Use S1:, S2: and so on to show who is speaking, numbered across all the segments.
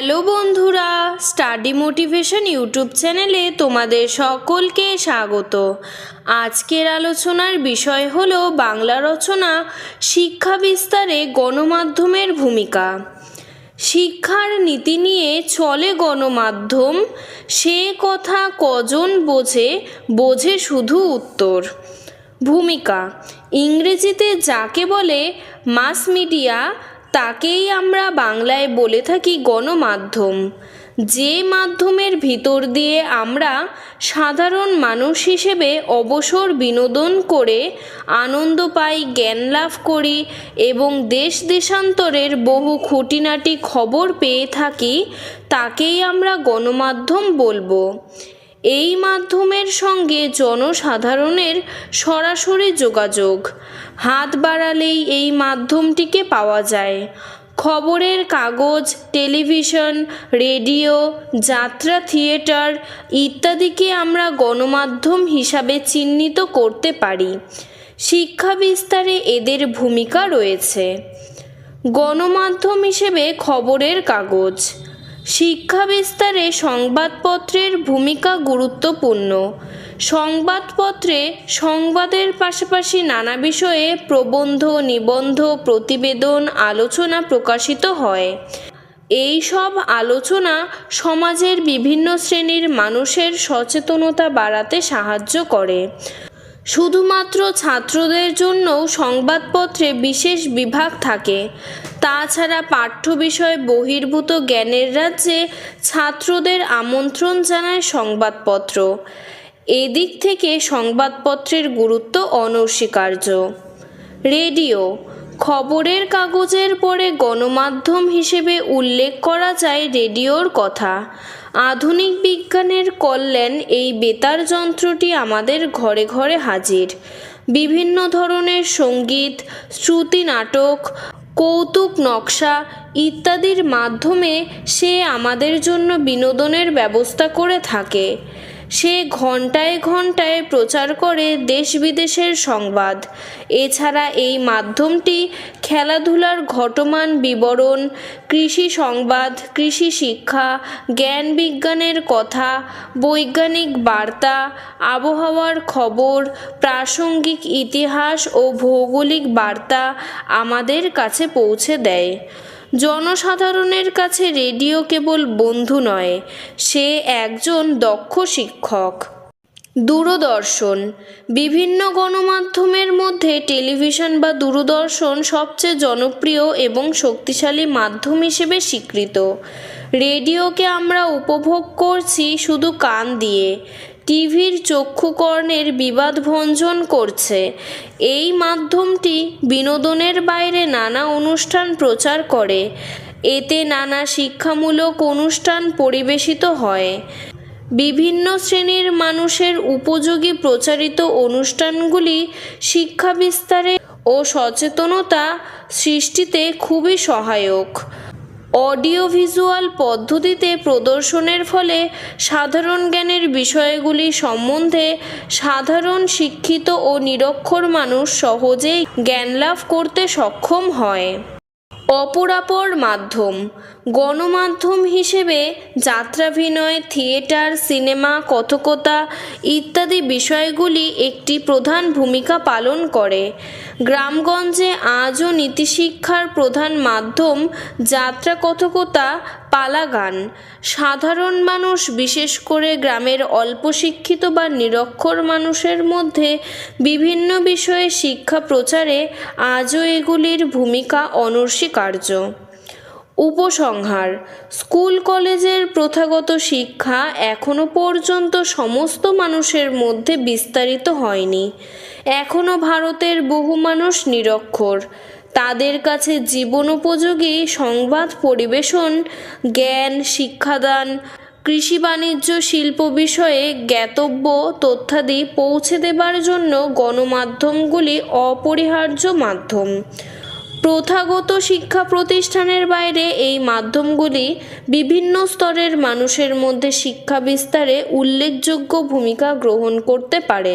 S1: Hello বন্ধুরা, study motivation YouTube চ্যানেলে তোমাদের সকলকে স্বাগত। আজকের আলোচনার বিষয় হল বাংলা রচনা, শিক্ষা বিস্তারে গণমাধ্যমের ভূমিকা। শিক্ষার নীতি নিয়ে চলে গণমাধ্যম, সে কথা কজন বোঝে বোঝে শুধু উত্তর। ভূমিকা, ইংরেজিতে যাকে বলে মাস মিডিয়া তাকেই আমরা বাংলায় বলে থাকি গণমাধ্যম। যে মাধ্যমের ভিতর দিয়ে আমরা সাধারণ মানুষ হিসেবে অবসর বিনোদন করে আনন্দ পাই, জ্ঞান লাভ করি এবং দেশ দেশান্তরের বহু খুঁটিনাটি খবর পেয়ে থাকি, তাকেই আমরা গণমাধ্যম বলব। এই মাধ্যমের সঙ্গে জনসাধারণের সরাসরি যোগাযোগ। হাত বাড়ালেই এই মাধ্যমটিকে পাওয়া যায়। খবরের কাগজ, টেলিভিশন, রেডিও, যাত্রা থিয়েটার ইত্যাদিকে আমরা গণমাধ্যম হিসাবে চিহ্নিত করতে পারি। শিক্ষা বিস্তারে এদের ভূমিকা রয়েছে। গণমাধ্যম হিসেবে খবরের কাগজ। শিক্ষা বিস্তারে সংবাদপত্রের ভূমিকা গুরুত্বপূর্ণ। সংবাদপত্রে সংবাদের পাশাপাশি নানা বিষয়ে প্রবন্ধ, নিবন্ধ, প্রতিবেদন, আলোচনা প্রকাশিত হয়। এই সব আলোচনা সমাজের বিভিন্ন শ্রেণির মানুষের সচেতনতা বাড়াতে সাহায্য করে। শুধুমাত্র ছাত্রদের জন্য সংবাদপত্রে বিশেষ বিভাগ থাকে। তাছাড়া পাঠ্য বিষয়ে বহির্ভূত জ্ঞানের রাজ্যে ছাত্রদের আমন্ত্রণ জানায় সংবাদপত্র। এদিক থেকে সংবাদপত্রের গুরুত্ব অনস্বীকার্য। রেডিও খবরের কাগজের পরে গণমাধ্যম হিসেবে উল্লেখ করা যায় রেডিওর কথা। আধুনিক বিজ্ঞানের কল্যাণ এই বেতার যন্ত্রটি আমাদের ঘরে ঘরে হাজির। বিভিন্ন ধরনের সংগীত, শ্রুতি নাটক, কৌতুক নকশা ইত্যাদির মাধ্যমে সে আমাদের জন্য বিনোদনের ব্যবস্থা করে থাকে। সে ঘন্টায় ঘন্টায় প্রচার করে দেশ বিদেশের সংবাদ। এছাড়া এই মাধ্যমটি খেলাধুলার ঘটমান বিবরণ, কৃষি সংবাদ, কৃষি শিক্ষা, জ্ঞান বিজ্ঞানের কথা, বৈজ্ঞানিক বার্তা, আবহাওয়ার খবর, প্রাসঙ্গিক ইতিহাস ও ভৌগোলিক বার্তা আমাদের কাছে পৌঁছে দেয়। জনসাধারণের কাছে রেডিও কেবল বন্ধু নয়, সে একজন দক্ষ শিক্ষক। দূরদর্শন। বিভিন্ন গণমাধ্যমের মধ্যে টেলিভিশন বা দূরদর্শন সবচেয়ে জনপ্রিয় এবং শক্তিশালী মাধ্যম হিসেবে স্বীকৃত। রেডিওকে আমরা উপভোগ করছি শুধু কান দিয়ে। টিভির চক্ষুকর্ণের বিবাদ ভঞ্জন করছে। এই মাধ্যমটি বিনোদনের বাইরে নানা অনুষ্ঠান প্রচার করে। এতে নানা শিক্ষামূলক অনুষ্ঠান পরিবেশিত হয়। বিভিন্ন শ্রেণির মানুষের উপযোগী প্রচারিত অনুষ্ঠানগুলি শিক্ষা বিস্তারে ও সচেতনতা সৃষ্টিতে খুবই সহায়ক। অডিও ভিজুয়াল পদ্ধতিতে প্রদর্শনের ফলে সাধারণ জ্ঞানের বিষয়গুলি সম্বন্ধে সাধারণ, শিক্ষিত ও নিরক্ষর মানুষ সহজেই জ্ঞান লাভ করতে সক্ষম হয়। অপরাপর মাধ্যম। গণমাধ্যম হিসেবে যাত্রাভিনয়, থিয়েটার, সিনেমা, কথকতা ইত্যাদি বিষয়গুলি একটি প্রধান ভূমিকা পালন করে। গ্রামগঞ্জে আজও নীতিশিক্ষার প্রধান মাধ্যম যাত্রা কথকতা, পালা গান। সাধারণ মানুষ, বিশেষ করে গ্রামের অল্প শিক্ষিত বা নিরক্ষর মানুষের মধ্যে বিভিন্ন বিষয়ে শিক্ষা প্রচারে আজও এগুলির ভূমিকা অনস্বীকার্য। উপসংহার। স্কুল কলেজের প্রথাগত শিক্ষা এখনও পর্যন্ত সমস্ত মানুষের মধ্যে বিস্তারিত হয়নি। এখনও ভারতের বহু মানুষ নিরক্ষর। তাদের কাছে জীবনোপযোগী সংবাদ পরিবেশন, জ্ঞান, শিক্ষাদান, কৃষি বাণিজ্য, শিল্প বিষয়ে জ্ঞাতব্য তথ্যাদি পৌঁছে দেবার জন্য গণমাধ্যমগুলি অপরিহার্য মাধ্যম। প্রথাগত শিক্ষা প্রতিষ্ঠানের বাইরে এই মাধ্যমগুলি বিভিন্ন স্তরের মানুষের মধ্যে শিক্ষা বিস্তারে উল্লেখযোগ্য ভূমিকা গ্রহণ করতে পারে।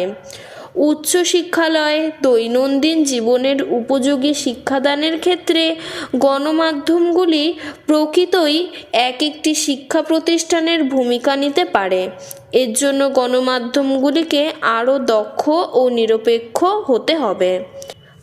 S1: উচ্চশিক্ষালয় দৈনন্দিন জীবনের উপযোগী শিক্ষাদানের ক্ষেত্রে গণমাধ্যমগুলি প্রকৃতই এক একটি শিক্ষা প্রতিষ্ঠানের ভূমিকা নিতে পারে। এর জন্য গণমাধ্যমগুলিকে আরও দক্ষ ও নিরপেক্ষ হতে হবে।